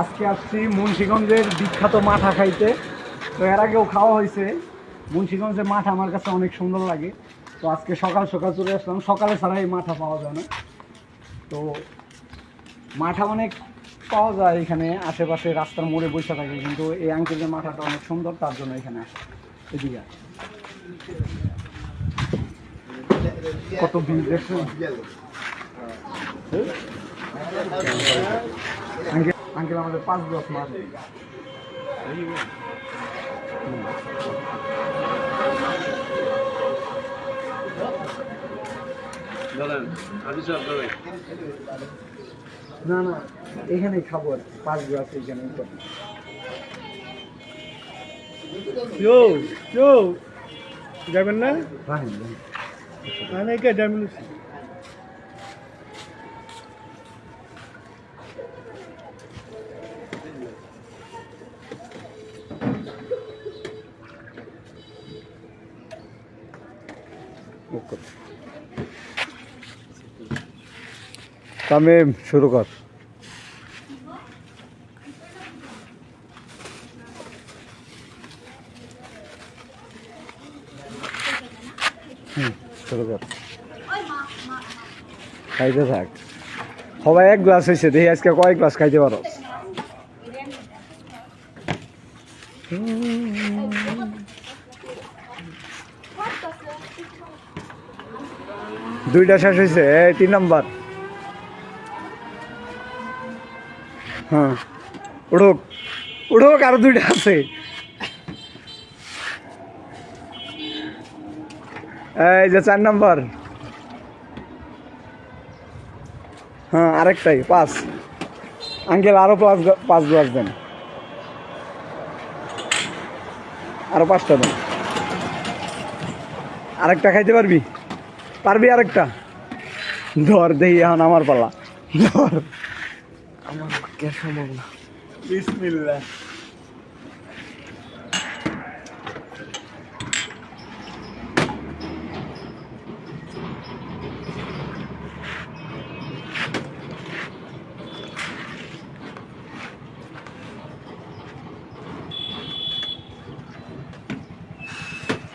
আজকে আসছি মুন্সীগঞ্জের বিখ্যাত মাঠা খাইতে। তো এর আগেও খাওয়া হয়েছে। মুন্সীগঞ্জের মাঠা আমার কাছে অনেক সুন্দর লাগে। তো আজকে সকাল সকাল চলে আসলাম। সকালে ছাড়া এই মাঠা পাওয়া যায় না। তো মাঠা অনেক পাওয়া যায় এখানে। আশেপাশে রাস্তার মোড়ে বসে থাকে, কিন্তু এই আঙ্কেলের মাথাটা অনেক সুন্দর, তার জন্য এখানে আসে এদিকে। কত ভিড় দেখছেন আঙ্কেল আমাদের পাঁচ দশ মাস না না এখানেই খাব আর পাঁচ গ্লাস এখানে. যাবেন না রাখেন রাখেন। অনেকে ওকে তামিম, শুরু কর। শুরু কর। খাইতে থাক। সবাই এক গ্লাস হয়েছে দেখি আজকে কয় গ্লাস খাইতে পারো। দুইটা শেষ হয়েছে তিন নাম্বার। হ্যাঁ উঠুক উঠুক, আরও দুইটা আছে। এই যে চার নাম্বার। হ্যাঁ আরেকটাই, পাঁচ। আঙ্কেল, আরও পাঁচ পাঁচ গ্লাস দেন আরও পাঁচটা দেন। আরেকটা খাইতে পারবি? পারবি আরেকটা? ধর দেখি এখন আমার পালা। ধর। আমার কে সম্ভব না। বিসমিল্লাহ।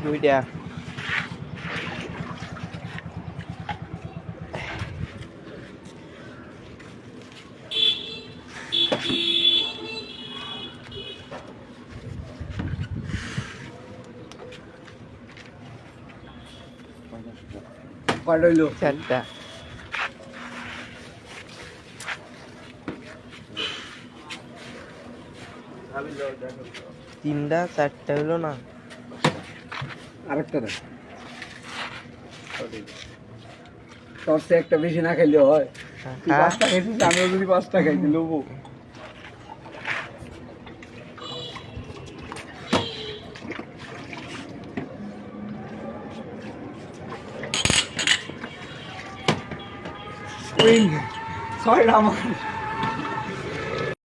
দুইটা। কয়টা হইলো চারটা তিনটা চারটা হলো না আরেকটা দেন তোর সে একটা বেশি না খাইলেও হয় তুই হ্যাঁ পাঁচটা খাইছিস আমিও যদি পাঁচটা খাইছি লোবো 闺女草你大妈